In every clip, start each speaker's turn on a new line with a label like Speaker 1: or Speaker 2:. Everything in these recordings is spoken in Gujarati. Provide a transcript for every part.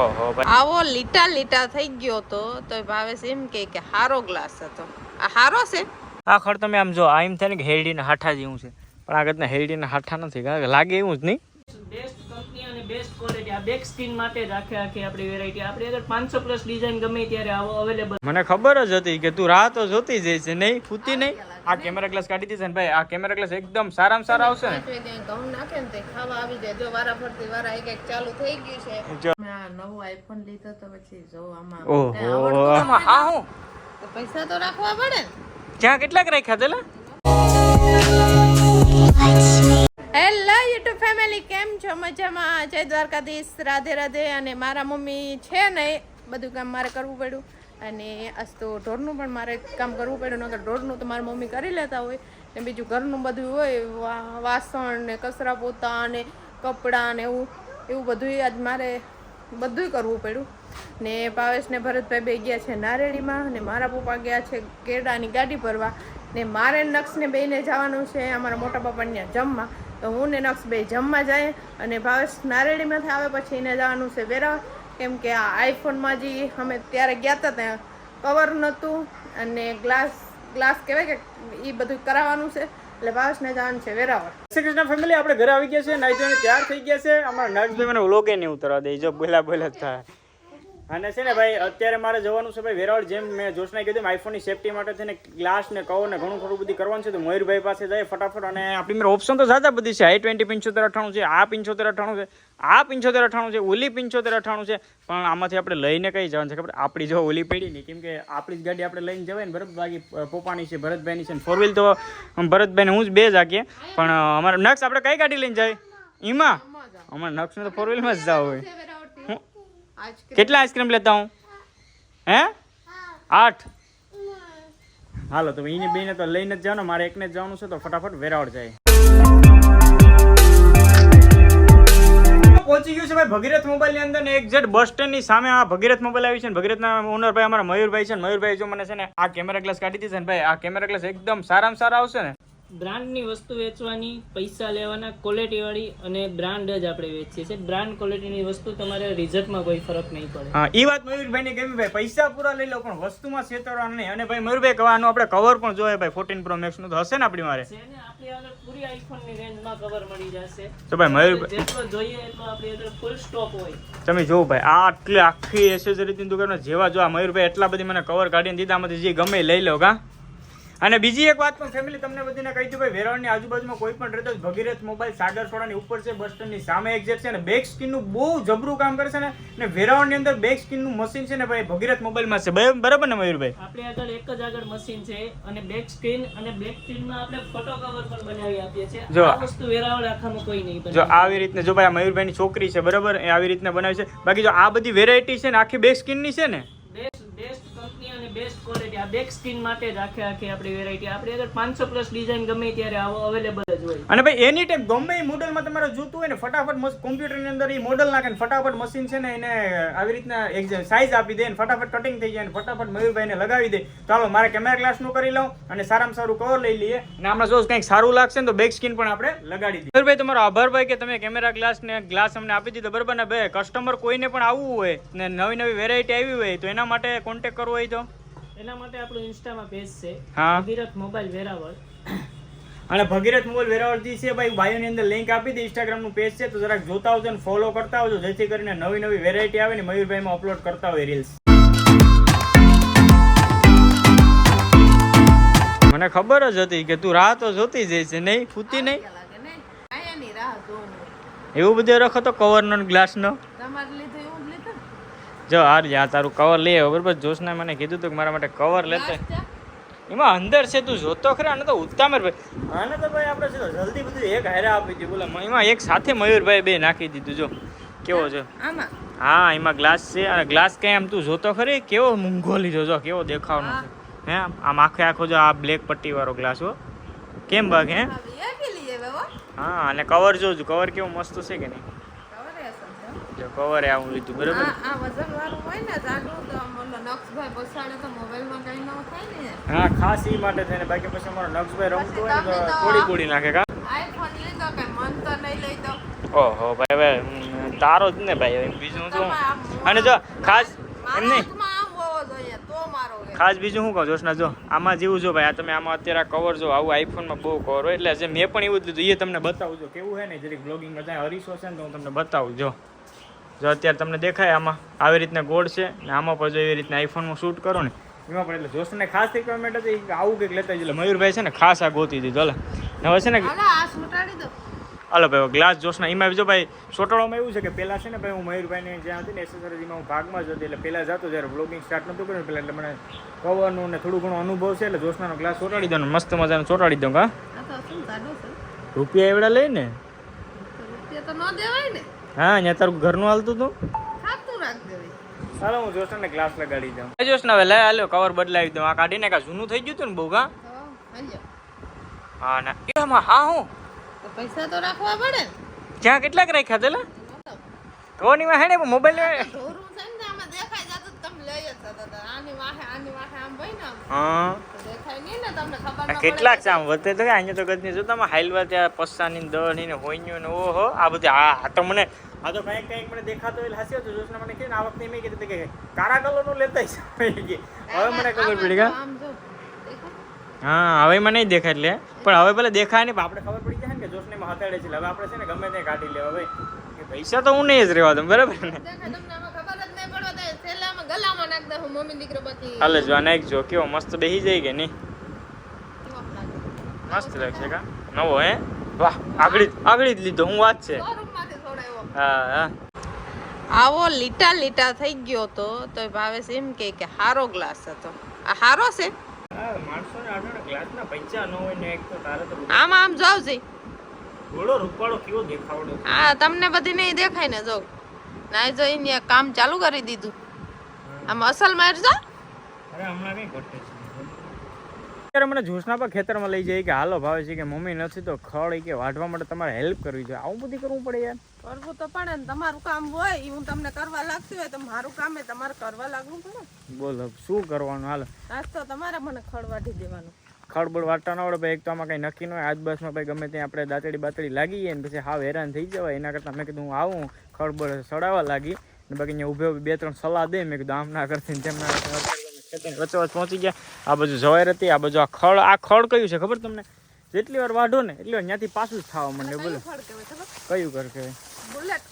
Speaker 1: ઓહો
Speaker 2: આવો લીટા લીટા થઈ ગયો તો તો ભાવેશ એમ કે કે હારો ગ્લાસ હતો. આ હારો છે?
Speaker 1: આ ખર તમે આમ જો આ એમ થાય ને કે હેરડીના હાઠા જેવું છે. પણ આ કરતા હેરડીના હાઠા નથી કારણ કે લાગે એવું જ નહીં.
Speaker 3: બેસ્ટ બેસ્ટ ક્વોલિટી આ બેક સ્કિન માટે જ આખે આખી આપણી વેરાયટી આપણી આગળ પાંચસો પ્લસ ડિઝાઇન ગમે ત્યારે આવો અવેલેબલ
Speaker 1: મને ખબર જ હતી કે તું રાહ તો જોતી જ છે. નહીં ફૂતી નહીં? આ કેમેરા ગ્લાસ કાઢી દીધે ને ભાઈ? આ કેમેરા ગ્લાસ એકદમ સારામાં સારા આવશે ને?
Speaker 2: ઘઉં નાખે ને તે ખાવા આવી જાય. જો વારા ફરતી વારા એક એક ચાલુ થઈ ગયું છે. મેં આ નવો આઈફોન લીધો તો પછી જો આમાં
Speaker 1: ઓહો. આમાં આ હું.
Speaker 2: તો પૈસા તો રાખવા પડે ને.
Speaker 1: ક્યાં કેટલાક રાખ્યા તેલા
Speaker 2: યુટ્યુબ ફેમિલી કેમ છો? મજામાં? જય દ્વારકાધીશ. રાધે રાધે. અને મારા મમ્મી છે ને, બધું કામ મારે કરવું પડ્યું. અને આજ તો ઢોરનું પણ મારે કામ કરવું પડ્યું. નગર ઢોરનું તો મારા મમ્મી કરી લેતા હોય. ને બીજું ઘરનું બધું હોય વાસણ ને કચરા પોતા ને કપડાં ને એવું એવું બધું આજ મારે બધુંય કરવું પડ્યું. ને ભાવેશ ને ભરતભાઈ બે ગયા છે નારેડીમાં અને મારા પપ્પા ગયા છે કેરડાની ગાડી ભરવા. ને મારે નક્ષને નક્ષ બેને જવાનું છે અમારા મોટા પપ્પાને જમવા. તો હું ને નક્ષ બે જમવા જાય અને ભાવેશ નારેડીમાંથી આવે પછી એને જવાનું છે વેરા. કેમ કે આ આઈફોનમાં જે અમે ત્યારે ગયા હતા ત્યાં કવર નહોતું અને ગ્લાસ ગ્લાસ કહેવાય કે એ બધું કરાવવાનું છે. એટલે ભાવેશને જવાનું છે વેરાવળ.
Speaker 1: શ્રી ફેમિલી આપણે ઘરે આવી ગયા છે નાઈ ધોઈને તૈયાર થઈ ગયા છે અમારા નર્સભાઈ મને વ્લોગે નહીં ઉતરવા દે જો બોલા બોલા થાય. અને છે ને ભાઈ, અત્યારે મારે જવાનું છે ભાઈ વેરાવળ, જેમ મેં જોશને કીધું આઈફોનની સેફટી માટે થઈને ગ્લાસ ને કવર ને ઘણું ખરું બધું કરવાનું છે. તો મયુરભાઈ પાસે જાય ફટાફટ. અને આપણી મેં ઓપ્શન તો જાજા બધી છે. આઈ ટ્વેન્ટી પંચોતેર અઠાણું છે, આ પંચોતેર અઠાણું છે, આ પંચોતેર અઠાણું છે, ઓલી પંચોતેર અઠાણું છે. પણ આમાંથી આપણે લઈને કઈ જવાનું છે ખબર? આપણી જો ઓલી પડી નહીં કેમ કે આપણી જ ગાડી આપણે લઈને જવાય ને, બરાબર? બાકી પોપાની છે, ભરતભાઈની છે ફોર વ્હીલ તો ભરતભાઈને હું જ બે જાગીએ પણ અમારે નક્ષ આપણે કઈ ગાડી લઈને જાય? એમાં અમારે નક્ષને તો ફોર વ્હીલમાં જ જવું હોય. કેટલા આઈસ્ક્રીમ લેતા હું? હે? આઠ? હાલો તો એને બેને તો લઈને જ જવાનું મારે એકને જ જવાનું છે તો ફટાફટ વેરાવળ જાય. પહોંચી ગયું છે ભાઈ ભગીરથ મોબાઈલની અંદર ને એક્ઝેક્ટ બસ સ્ટેન્ડની સામે આ ભગીરથ મોબાઈલ આવી છે ને ભગીરથ ના ઓનર ભાઈ અમારા મયુરભાઈ છે ને મયુરભાઈ જો મને છે ને આ કેમેરા ગ્લાસ કાઢી દીધા ને ભાઈ આ કેમેરા ગ્લાસ એકદમ સારામાં સારા આવશે ને.
Speaker 3: બ્રાન્ડની વસ્તુ વેચવાની પૈસા લેવાના ક્વોલિટીવાળી અને બ્રાન્ડ જ આપણે વેચીએ છીએ. બ્રાન્ડ ક્વોલિટીની વસ્તુ તમારે રિઝલ્ટમાં કોઈ ફરક નહીં પડે.
Speaker 1: હા એ વાત મયુરભાઈ ને ગમી ભાઈ પૈસા પૂરા લઈ લો પણ વસ્તુમાં છેતરવાનું નહીં. અને ભાઈ મયુરભાઈ કહેવાનું આપણે કવર પણ જોઈએ ભાઈ ફોર્ટીન પ્રો મેક્સનું. તો હશે ને આપણી મારે?
Speaker 3: પૂરી આઈફોનની રેન્જમાં કવર મળી જશે.
Speaker 1: તો ભાઈ મયુરભાઈ
Speaker 3: જેટલો જોઈએ એટલો આપણી અંદર ફૂલ સ્ટોક હોય.
Speaker 1: તમે જોવો ભાઈ આ આટલી આખી એસેસરીની દુકાનમાં જેવા જો આ મયુરભાઈ એટલા બધી મને કવર કાઢીને દીધા આમાંથી જે ગમે લઈ લો કા? અને બીજી એક વાત પણ ફેમિલી તમને બધીને કહી દઉં ભાઈ વેરાવળની આજુબાજુમાં કોઈ પણ રહેતો ભગીરથ મોબાઈલ સાડર સોડાની ઉપર છે બસ સ્ટેન્ડની સામે એક્ઝેક્ટ છે ને બેક સ્કિનનું બહુ જબરું કામ કરે છે ને વેરાવળની અંદર બેક સ્કિનનું મશીન છે ને ભાઈ ભગીરથ મોબાઈલમાં છે. બરાબર- બરાબર ને મયુરભાઈ?
Speaker 3: આપણી આગળ એક જ આગળ મશીન છે અને બેક સ્ક્રીન અને બેક સ્ક્રીનમાં આપણે ફોટો કવર પણ બનાવી આપીએ છીએ.
Speaker 1: જો.
Speaker 3: આ વસ્તુ વેરાવળ આખામાં કોઈ નહીં
Speaker 1: જો આવી રીતના જો ભાઈ આ મયુરભાઈની છોકરી છે બરાબર? એ આવી રીતના બનાવી છે. બાકી જો આ બધી વેરાયટી છે ને આખી બેક સ્કિનની છે ને
Speaker 3: બેસ્ટ બેસ્ટ કંપની અને બેસ્ટ ક્વોલિટી આ બેક સ્કિન માટે જ આખે આખી આપણી વેરાયટી આપણી આગળ પાંચસો પ્લસ ડિઝાઇન ગમે ત્યારે આવો અવેલેબલ જ હોય.
Speaker 1: અને ભાઈ એની ટાઈમ ગમે એ મોડલમાં તમારે જોતું હોય ને ફટાફટ કોમ્પ્યુટરની અંદર એ મોડલ નાખે ને ફટાફટ મશીન છે ને એને આવી રીતના સાઈઝ આપી દે ને ફટાફટ કટિંગ થઈ જાય ને ફટાફટ મયુરભાઈને લગાવી દે. ચાલો મારે કેમેરા ગ્લાસનું કરી લઉં અને સારામાં સારું કવર લઈ લઈએ. અને આમાં જો કંઈક સારું લાગશે ને તો બેક સ્કિન પણ આપણે લગાડી દઈએ. ભાઈ તમારો આભાર ભાઈ કે તમે કેમેરા ગ્લાસ ને ગ્લાસ અમને આપી દીધો. બરાબર ને ભાઈ કસ્ટમર કોઈને પણ આવવું હોય ને નવી નવી વેરાયટી આવી હોય તો એના માટે કોન્ટેક કરવો હોય તો?
Speaker 3: એના માટે આપણું ઇન્સ્ટામાં પેજ છે.
Speaker 1: હા.
Speaker 3: અભિરથ મોબાઈલ વેરાવળ.
Speaker 1: અને ભગીરથ મોબાઈલ વેરાવળથી છે ભાઈ બાયોની અંદર લિંક આપી દે ઇન્સ્ટાગ્રામનું પેજ છે તો જરાક જોતા આવજો અને ફોલો કરતા આવજો જેથી કરીને નવી નવી વેરાયટી આવે ને મયુરભાઈમાં અપલોડ કરતા હોય રીલ્સ મને ખબર જ હતી કે તું રાહ તો જોતી જઈશ નહીં ફૂતી નહીં? એવું બધું રખો તો કવરનો ને ગ્લાસનો
Speaker 2: તમારે લીધું જ
Speaker 1: હાર યા તારું કવર લઈ આવ્યો બરોબર જોશના મને કીધું હતું કે મારા માટે કવર લેતે એમાં અંદર છે તું જોતો ખરા આને તો ઉત્તામર ભાઈ આને તો ભાઈ આપણે છે જલ્દી બધું એક હારે આપી દીધું બોલો એમાં એક સાથે મયુરભાઈ બે નાખી દીધું જો કેવો છે હા એમાં ગ્લાસ છે અને ગ્લાસ કઈ આમ તું જોતો ખરી કેવો મૂંઘો લીધો જો કેવો દેખાવાનો છે હે આમ આખે આખો જો આ બ્લેક પટ્ટી વાળો ગ્લાસ હો કેમ ભાગે હે હા અને કવર જોજો કવર કેવું મસ્ત છે કે નહીં કવર એ આવું લીધું બરોબર?
Speaker 2: આ વજન વાળું હોય ને જાડું તો નક્ષભાઈ પછાડે તો મોબાઈલમાં કઈ ન થાય ને.
Speaker 1: હા ખાસ એ માટે થઈને બાકી પછી મારો નક્ષભાઈ રમતો હોય તો કોડી કોડી નાખે કા?
Speaker 2: આઈફોન લીધો કે મન તો નહીં લઈ દો.
Speaker 1: ઓહો ભાઈ હવે તારો જ ને ભાઈ બીજું શું? અને જો ખાસ એમ નહીં.
Speaker 2: તો.
Speaker 1: ખાસ બીજું શું કહું જોશના જો આમાં જેવું જો ભાઈ આ તમે આમાં અત્યારે કવર જો આવું આઈફોનમાં બહુ કવર હોય એટલે જે મેં પણ એવું જ લીધું એ તમને બતાવું જો કેવું છે ને જરીક બ્લોગિંગમાં ત્યાં હરીશો છે ને તો હું તમને બતાવું જો. જો અત્યારે તમને દેખાય આમાં આવી રીતના ગોળ છે ને આમાં પણ જો એવી રીતના આઈફોનમાં શૂટ કરો ને એમાં પણ એટલે જોશને ખાસ રિક્વાયરમેન્ટ હતી કે આવું કંઈક લેતા એટલે મયુરભાઈ છે ને ખાસ આ ગોતી દીધું. હાલે. હવે છે ને
Speaker 2: હાલો
Speaker 1: ભાઈ ગ્લાસ જોશના. એમાં જો ભાઈ સોટાળોમાં એવું છે કે પહેલાં છે ને ભાઈ હું મયુરભાઈને જ્યાં હતી ને એસેસરીમાં હું ભાગમાં જ હતી. એટલે પહેલાં જતો જ્યારે બ્લોગિંગ સ્ટાર્ટ નહોતું કર્યું પહેલાં એટલે મને કવરનું ને થોડું ઘણો અનુભવ છે એટલે જોશનાનો ગ્લાસ ચોટાડી દઉં મસ્ત મજાનો ચોટાડી દઉં
Speaker 2: છે?
Speaker 1: રૂપિયા એવડા લઈને?
Speaker 2: ને તો ન દેવાય ને.
Speaker 1: હા અહીંયા તારું ઘરનું હાલતું હતું?
Speaker 2: દેવાય
Speaker 1: ચાલો હું જોશનાને ગ્લાસ લગાડી દઉં. જોશના હવે લે હાલ્યો કવર બદલાવી દઉં. આ કાઢીને કાં જૂનું થઈ ગયું હતું ને બહુ હા? ના. એમાં હા હું?
Speaker 2: પૈસા તો રાખવા પડે ને.
Speaker 1: કેટલાક રાખ્યા તેલા કોનીમાં હે ને મોબાઈલ
Speaker 2: ઢોરું છે ને આમાં દેખાય જાતું તો તમે લઈ જ જતા હતા. આની વાહે આની વાહે આમ ભાઈ ને આમ
Speaker 1: હા.
Speaker 2: તો દેખાય નહીં ને તમને ખબર
Speaker 1: આ
Speaker 2: ન
Speaker 1: કેટલાક છે આમ વધે તો અહીંયા તો ગજની જો તમે હાલવા ત્યાં પસ્સાની ને દળની ને હોઈન્યું ને ઓહો આ બધી હા આ તો મને આ તો કંઈક કંઈક મને દેખાતો એટલે હસ્યો તો જોશના મને કીધું ને આ વખતે મેં કીધું કે કાળા કલરનું લેતા છે હવે મને ખબર પડી ગયા હા. હવે મને દેખાય એટલે. પણ હવે ભલે દેખાય નહીં પણ આપણે ખબર પડી જાય ને કે જોશને માં હતાડે છે. હવે આપણે છે ને ગમે તે કાઢી લેવા ભાઈ પૈસા તો હું નહીં જ રહેવા દઉં બરાબર ને?
Speaker 2: હાલે જો નાખ હું
Speaker 1: જો કેવો મસ્ત બેસી જાય કે નહીં? મસ્ત લાગશે કા? નવો હે? વાહ આગળ આગળ જ લીધો હું વાત છે. હા
Speaker 2: આવો લીટા લીટા થઈ ગયો તો તો ભાવેશ એમ કે કે હારો ગ્લાસ હતો. આ હારો છે?
Speaker 1: હા માણસોને આઠ ગ્લાસના પૈસા ન હોય ને એક તો તારે તો
Speaker 2: આમ આમ જાવ છે. હા તમને બધી નહીં દેખાય ને જો. ના જોઈને કામ ચાલુ કરી દીધું. આમ અસલ મારજો.
Speaker 1: અરે હમણાં કઈ ઘટે છે? અત્યારે મને જોશના પર ખેતરમાં લઈ જાય કે હાલો ભાવે છે કે મમ્મી નથી તો ખડ કે વાઢવા માટે તમારે હેલ્પ કરવી જોઈએ. આવું બધું કરવું પડે યાર.
Speaker 2: કરવું તો પડે ને તમારું કામ હોય એ હું તમને કરવા લાગતી હોય તો મારું કામ એ તમારે કરવા લાગવું પડે.
Speaker 1: બોલો શું કરવાનું? હાલો.
Speaker 2: આજ તો તમારે મને ખડવાઢી દેવાનું.
Speaker 1: ખડબડ વાટતા ના આવડે ભાઈ એક તો આમાં કઈ નક્કી ન હોય. આજુબાજુમાં ભાઈ ગમે ત્યાં આપણે દાંતડી બાતડી લાગી જાય ને પછી હાવ હેરાન થઈ જવાય. એના કરતાં મેં કીધું હું આવું ખડબડ સડાવવા લાગી. ને બાકી અહીંયા ઊભે બે ત્રણ સલાહ દે. મેં કીધું આમ ના કરતી તેમ ના કરતી અત્યારે ખેતરની વચ્ચે વચ્ચે પહોંચી ગયા. આ બાજુ જવાયર હતી આ બાજુ આ ખળ આ ખળ કયું છે ખબર તમને? જેટલી વાર વાઢો ને એટલી વાર ત્યાંથી પાછું જ થવા માંડે બોલો. કયું ઘર કહેવાય?
Speaker 2: બુલેટ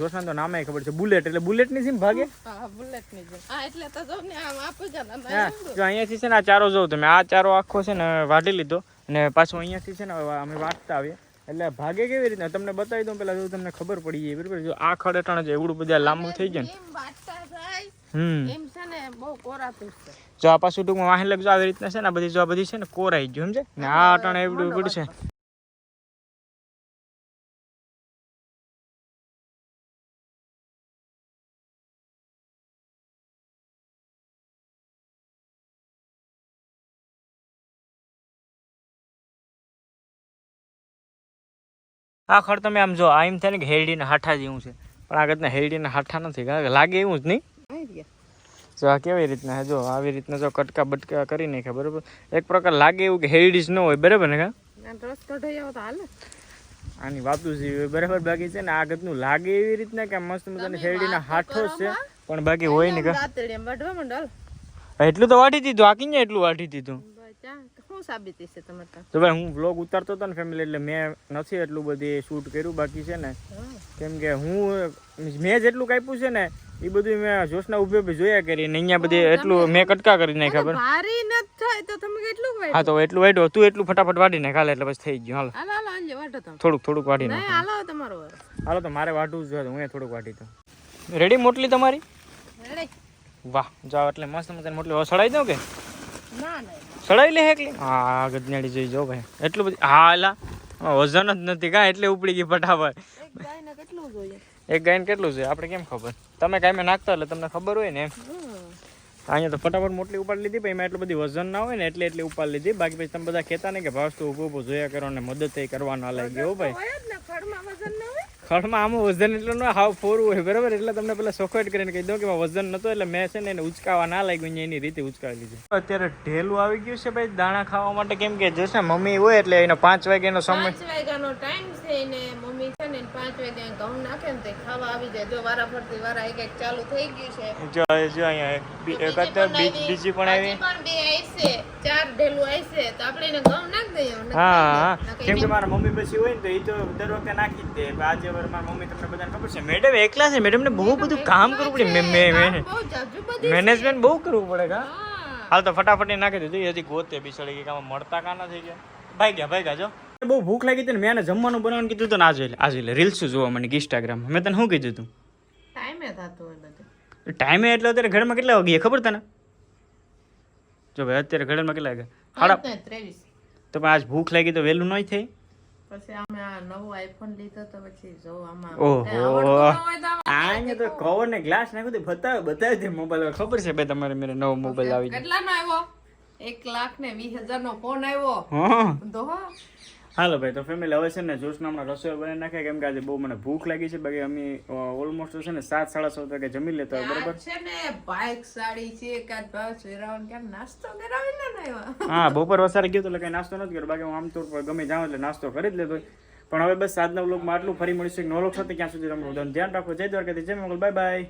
Speaker 1: જોશના તો નામે ખબર છે. બુલેટ એટલે બુલેટની ને ભાગે?
Speaker 2: હા બુલેટની એટલે તો જો ને આમ આપું જ
Speaker 1: જો અહીંયાથી છે ને આ ચારો જોઉં તમે. આ ચારો આખો છે ને વાઢી લીધો અને પાછો અહીંયાથી છે ને અમે વાંચતા આવીએ. એટલે ભાગે કેવી રીતના તમને બતાવી દઉં પેલા જો તમને ખબર પડી જાય બરાબર? જો આ ખડેટાણ છે એવડું બધા લાંબુ થઈ જાય ને.
Speaker 2: એમ
Speaker 1: હમ
Speaker 2: છે ને બહુ કોરાતું છે.
Speaker 1: જો આ પાછું ટૂંકમાં વાહન લગજો આવી રીતના છે ને આ બધી જો આ બધી છે ને કોરાઈ ગયું સમજે ને આ અટાણે એવડું એવડું છે. આ ખડ તમે આમ જો આમ થાય ને કે હેરડીના હાઠા જેવું છે. પણ આગળ કરતા હેરડીના હાઠા નથી કારણ કે લાગે એવું જ નહીં. જો આ કેવી રીતના હે જો આવી રીતના જો કટકા બટકા કરી નાખ્યા બરાબર? એક પ્રકાર લાગે એવું કે હેરડી ન હોય બરાબર ને કા?
Speaker 2: રસ કઢાઈ આવો તો હાલે.
Speaker 1: આની વાતું છે હોય બરાબર? બાકી છે ને આ ગતનું લાગે એવી રીતના કે મસ્ત મજાની શેરડીના હાથો છે પણ બાકી હોય ને કા? એટલું તો વાટી દીધું આ કિંયા એટલું વાટી દીધું?
Speaker 2: શું સાબિતી છે તમારે
Speaker 1: તો ભાઈ હું વ્લોગ ઉતારતો હતો ને ફેમિલી એટલે મેં નથી એટલું બધી શૂટ કર્યું બાકી છે ને કેમ કે હું મેં જેટલું કાપ્યું છે ને એ બધું મેં જોશના ઉભે ઉભે જોયા કરી ને અહીંયા બધી એટલું મેં કટકા કરી નાખ્યા ખબર
Speaker 2: ભારી ન થાય તો તમે કેટલું વાય
Speaker 1: હા તો એટલું વાટ્યું તું એટલું ફટાફટ વાડી નાખ હાલ એટલે બસ થઈ ગયું હાલો.
Speaker 2: હાલો હાલો વાટો તમે.
Speaker 1: થોડુંક થોડુંક વાટી નાખ.
Speaker 2: હાલો તમારો
Speaker 1: હાલો તો મારે વાટવું જોઈએ હું થોડુંક વાટી તો રેડી મોટલી તમારી?
Speaker 2: રેડી
Speaker 1: વાહ જાવ એટલે મસ્ત મસ્ત મોટલી. સડાઈ દઉં કે?
Speaker 2: ના ના.
Speaker 1: સડાઈ લે એકલી? હા ગજનાડી જોઈ જો ભાઈ. એટલું બધું હા એલા વજન જ નથી કાં એટલે ઉપડી ગઈ ફટાફટ.
Speaker 2: કેટલું જોઈએ?
Speaker 1: એક ગાયન કેટલું છે? આપણે કેમ ખબર? તમે કાંઈ નાખતા એટલે તમને ખબર હોય ને એમ. અહીંયા તો ફટાફટ મોટલી ઉપાડી લીધી પછી એમાં એટલું બધી વજન ના હોય ને એટલે એટલી ઉપાડી લીધી. બાકી પછી તમે બધા કહેતા ને કે ભાવ તો ઊભો ઊભો જોયા કરો ને મદદ થઈ કરવા ના લાગી ગયો ભાઈ
Speaker 2: ખડમાં
Speaker 1: આમાં વજન એટલું ના હાવ ફોરવું હોય બરાબર? એટલે તમને પેલા સોખવેટ કરીને કહી દો કે વજન નતો એટલે મેં છે ને એને ઉચકાવા ના લાગ્યું એની રીતે ઉચકાવી લીધું. અત્યારે ઢેલું આવી ગયું છે ભાઈ દાણા ખાવા માટે. કેમ કે જોશે મમ્મી હોય એટલે એનો પાંચ વાગ્યાનો સમય
Speaker 2: પાંચ વાગ્યાનો ટાઈમ છે ને મમ્મી છે ને પાંચ વાગે ઘઉં નાખે ને તે ખાવા આવી જાય. જો વારા ફરતી વારા એક એક ચાલુ થઈ ગયું છે.
Speaker 1: જો જો અહીંયા એક અત્યારે બીજી પણ આવી
Speaker 2: પણ બે આવશે ચાર ઢેલું આવશે તો આપણે એને ઘઉં નાખી દઈએ.
Speaker 1: હા
Speaker 2: ખાઈ
Speaker 1: હા.
Speaker 2: લઈએ. નકર
Speaker 1: કેમ કે મારા મમ્મી પછી હોય ને તો એ તો દર વખતે નાખી જ દે. આજે વાર મારા મમ્મી તમને બધાને ખબર છે. મેડમ એકલા છે મેડમને બહુ બધું કામ કરવું પડે. મે- મે-
Speaker 2: કામ
Speaker 1: મે-
Speaker 2: બહુ જાજુ બધું છે.
Speaker 1: મેનેજમેન્ટ બહુ કરવું પડે કા? હાલ તો ફટાફટ નાખી દીધું. એ હજી ગોતે બિચારી કે આમાં મળતા કાના થઈ ગયા? ભાઈ ગયા ભાઈ ગયા જો. બહુ ભૂખ લાગી હતી ને મેં જમવાનું બનાવવાનું કીધું તો ને આજે આજે રીલ્સ જોવા મને ઇન્સ્ટાગ્રામ મેં. તને શું કીધું હતું
Speaker 2: ટાઈમે થતું હોય બધું.
Speaker 1: ટાઈમે એટલે અત્યારે ઘરમાં કેટલા વાગી ખબર તને? જો ભાઈ અત્યારે ઘરમાં કેટલા વાગે સાડા
Speaker 2: ત્રેવીસ.
Speaker 1: તો પણ આજ ભૂખ લાગી તો વહેલું નહીં થઈ?
Speaker 2: પછી અમે આ નવો આઈફોન લીધો તો પછી જો આમાં
Speaker 1: ઓહો.
Speaker 2: તો
Speaker 1: તો કવર ને ગ્લાસ નાખ્યું હતું બતાવે બતાવે તે મોબાઈલ ખબર છે ભાઈ તમારે મેરે નવો મોબાઈલ આવી
Speaker 2: કેટલાનો આવ્યો? એક લાખ ને વીસ હજાર નો ફોન આવ્યો.
Speaker 1: હા.
Speaker 2: તો
Speaker 1: હાલો ભાઈ તો ફેમિલી હવે છે ને જોશના હમણાં રસોઈ બનાવી નાખે કેમ કે આજે બહુ મને ભૂખ લાગી છે. બાકી અમે ઓલમોસ્ટ છે ને સાત સાડા સાત વાગે જમી લેતા હોય બરાબર?
Speaker 2: છે ને બાઈક સાડી છે કાચ ભાવ વેરાવણ કેમ નાસ્તો કરાવી ને
Speaker 1: હા બપોર વસારે ગયો તો એટલે કઈ નાસ્તો નથી કર્યો. બાકી હું આમ તો ગમે જાઉં એટલે નાસ્તો કરી જ લેતો પણ હવે બસ આજના વ્લોગમાં આટલું ફરી મળીશું એક નવો વ્લોગ સાથે. ક્યાં સુધી તમે ધ્યાન રાખો. જય દ્વારકાથી જય મંગલ બાય બાય